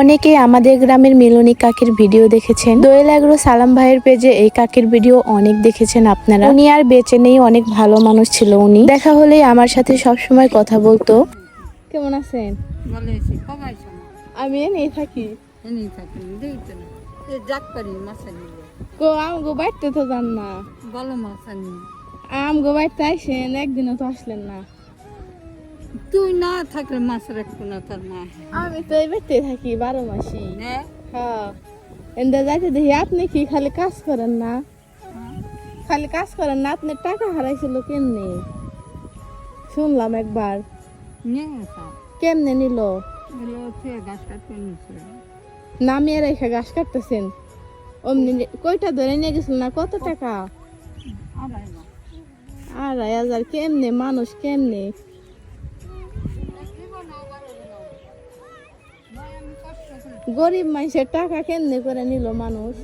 অনেকেই আমাদের গ্রামের মিলনী কাকির ভিডিও দেখেছেন। দোয়েল এগ্রো সালাম ভাইয়ের পেজে এই কাকির ভিডিও অনেক দেখেছেন আপনারা। উনি আর বেঁচে নেই অনেক ভালো মানুষ ছিল উনি। দেখা হলেই আমার সাথে সবসময় কথা বলতো। কেমন আছেন? আমি এনেই থাকি। আনি কো আমগো বাড়তে তো যান না। ভালো মাছ আনি আমগো বাড়তে আইসেন একদিনও তো আসলেন না। তুই না থাকলে মাছ রাখব না তোর মা। আমি তো এই বাড়তে থাকি বারো মাসি হ্যাঁ। এন্দা যাইতে দেখি আপনি কি খালি কাজ করেন না? খালি কাজ করেন না আপনার টাকা হারাইছিল কেমনে শুনলাম একবার। কেমনে নিল? গাছ নামিয়ে রেখে ঘাস কাটতেছেন? অমনি কয়টা ধরে নিয়ে গেছিল না কত টাকা? আড়াই হাজার কেমনে মানুষ কেমনে? গরিব মানুষের টাকা কেমনি করে নিল মানুষ?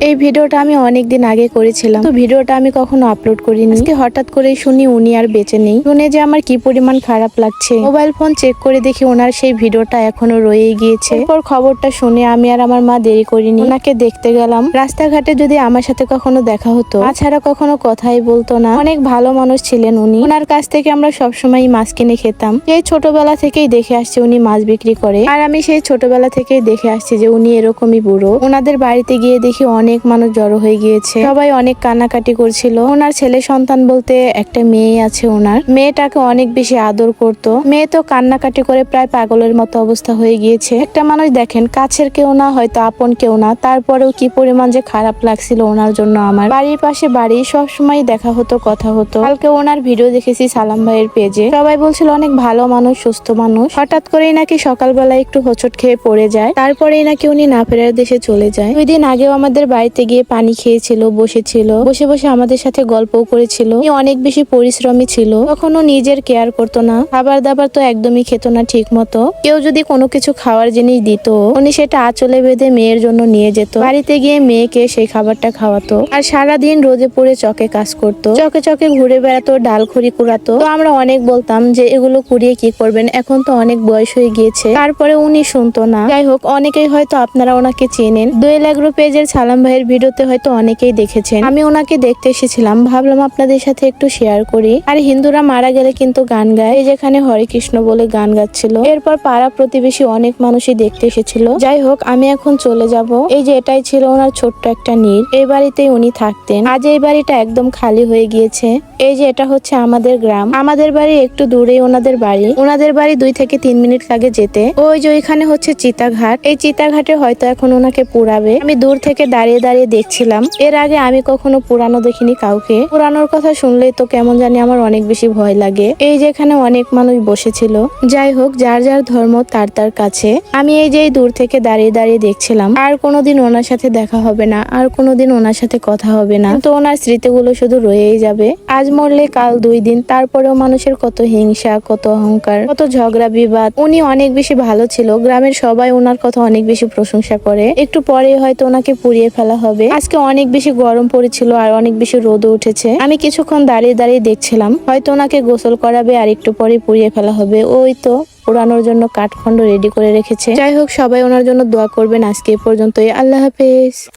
এই ভিডিওটা আমি অনেক দিন আগে করেছিলাম। তো ভিডিওটা আমি কখনো আপলোড করিনি। আজকে হঠাৎ করে শুনি উনি আর বেঁচে নেই। শুনে যে আমার কি পরিমাণ খারাপ লাগছে। মোবাইল ফোন চেক করে দেখি ওনার সেই ভিডিওটা এখনও রয়েই গিয়েছে। এরপর খবরটা শুনে আমি আর আমার মা দেরি করিনি। ওনাকে দেখতে গেলাম। রাস্তাঘাটে যদি আমার সাথে কখনো দেখা হতো তাছাড়া কখনো কথাই বলতো না। অনেক ভালো মানুষ ছিলেন উনি। ওনার কাছ থেকে আমরা সবসময় মাছ কিনে খেতাম। সেই ছোটবেলা থেকেই দেখে আসছি উনি মাছ বিক্রি করে। আর আমি সেই ছোটবেলা থেকেই দেখে আসছি যে উনি এরকমই বুড়ো। ওনাদের বাড়িতে গিয়ে দেখি অনেক মানুষ জড়ো হয়ে গিয়েছে। সবাই অনেক কান্নাকাটি করছিল। ওনার ছেলে সন্তান বলতে একটা মেয়ে আছে ওনার। মেয়েটাকে অনেক বেশি আদর করত। মেয়ে তো কান্নাকাটি করে প্রায় পাগলের মতো অবস্থা হয়ে গিয়েছে। একটা মানুষ দেখেন, কাছের কেউ না, হয়তো আপন কেউ না। তারপরেও কি পরিমাণ যে খারাপ লাগছিল ওনার জন্য আমার। বাড়ির পাশে বাড়ি সব সময় দেখা হতো, কথা হতো। কালকে ওনার ভিডিও দেখেছি সালাম ভাইয়ের পেজে। সবাই বলছিল, অনেক ভালো মানুষ, সুস্থ মানুষ। হঠাৎ করেই নাকি সকালবেলা একটু হোঁচট খেয়ে পড়ে যায়। তারপরেই নাকি উনি না ফেরার দেশে চলে যায়। দুই দিন আগেও আমাদের বাড়িতে গিয়ে পানি খেয়েছিল, বসেছিল। বসে বসে আমাদের সাথে গল্পও করেছিল। অনেক বেশি পরিশ্রমী ছিল। কখনো নিজের কেয়ার করতো না। খাবার দাবার তো একদমই খেত না ঠিক মতো কেউ যদি কোনো কিছু খাওয়ার জিনিস দিত, উনি সেটা আঁচলে বেঁধে মেয়ের জন্য নিয়ে যেত। বাড়িতে গিয়ে মেয়েকে সেই খাবারটা খাওয়াতো। আর সারাদিন রোদে পড়ে চকে কাজ করতো। চকে চকে ঘুরে বেড়াতো, ডাল খড়ি কুড়াতো। তো আমরা অনেক বলতাম যে, এগুলো কুড়িয়ে কি করবেন? এখন তো অনেক বয়স হয়ে গিয়েছে। তারপরে উনি শুনতো না। যাই হোক, অনেকেই হয়তো আপনারা ওনাকে চেনেন। দোয়েল এগ্রো পেজের সালাম ভাইয়ের ভিডিওতে হয়তো অনেকেই দেখেছেন। আমি ওনাকে দেখতে এসেছিলাম। ভাবলাম আপনাদের সাথে একটু শেয়ার করি। আর হিন্দুরা মারা গেলে কিন্তু গান গায়। যেখানে হরে কৃষ্ণ বলে গান গাচ্ছিল। এরপর পাড়া প্রতিবেশী অনেক মানুষই দেখতে এসেছিল। যাই হোক, আমি এখন চলে যাব। এই যে এটাই ছিল ওনার ছোট্ট একটা নীর। এই বাড়িতেই উনি থাকতেন। আজ এই বাড়িটা একদম খালি হয়ে গিয়েছে। এই যে এটা হচ্ছে আমাদের গ্রাম। আমাদের বাড়ি একটু দূরেই ওনাদের বাড়ি। ওনাদের বাড়ি দুই থেকে তিন মিনিট লাগে যেতে। ওই যে ওইখানে হচ্ছে চিতাঘাট। এই চিতাঘাটে হয়তো এখন ওনাকে পুরাবে। আমি দূর থেকে দাঁড়িয়ে দাঁড়িয়ে দেখছিলাম। এর আগে আমি কখনো পুরানো দেখিনি কাউকে। পুরানোর কথা শুনলেই তো কেমন জানি আমার অনেক বেশি ভয় লাগে। এই যেখানে অনেক মানুষ বসেছিল। যাই হোক, যার যার ধর্ম তার তার কাছে। আমি এই যে দূর থেকে দাঁড়িয়ে দাঁড়িয়ে দেখছিলাম। আর কোনোদিন ওনার সাথে দেখা হবে না। আর কোনোদিন ওনার সাথে কথা হবে না। তো ওনার স্মৃতিগুলো শুধু রয়েই যাবে। আজ মরলে কাল দুই দিন। তারপরেও মানুষের কত হিংসা, কত অহংকার, কত ঝগড়া, বিবাদ। উনি অনেক বেশি ভালো ছিল। গ্রামের সবাই ওনার কথা অনেক বেশি প্রশংসা করে। একটু পরে হয়তো ওনাকে পুড়িয়ে ফেলা হবে। আজকে অনেক বেশি গরম পড়েছিল আর অনেক বেশি রোদও উঠেছে। আমি কিছুক্ষণ দাঁড়িয়ে দাঁড়িয়ে দেখছিলাম। হয়তো ওনাকে গোসল করাবে আর একটু পরে পুড়িয়ে ফেলা হবে। ওই তো পোড়ানোর জন্য কাঠখণ্ড রেডি করে রেখেছে। যাই হোক, সবাই ওনার জন্য দোয়া করবেন। আজকে এ পর্যন্তই। আল্লাহ হাফেজ।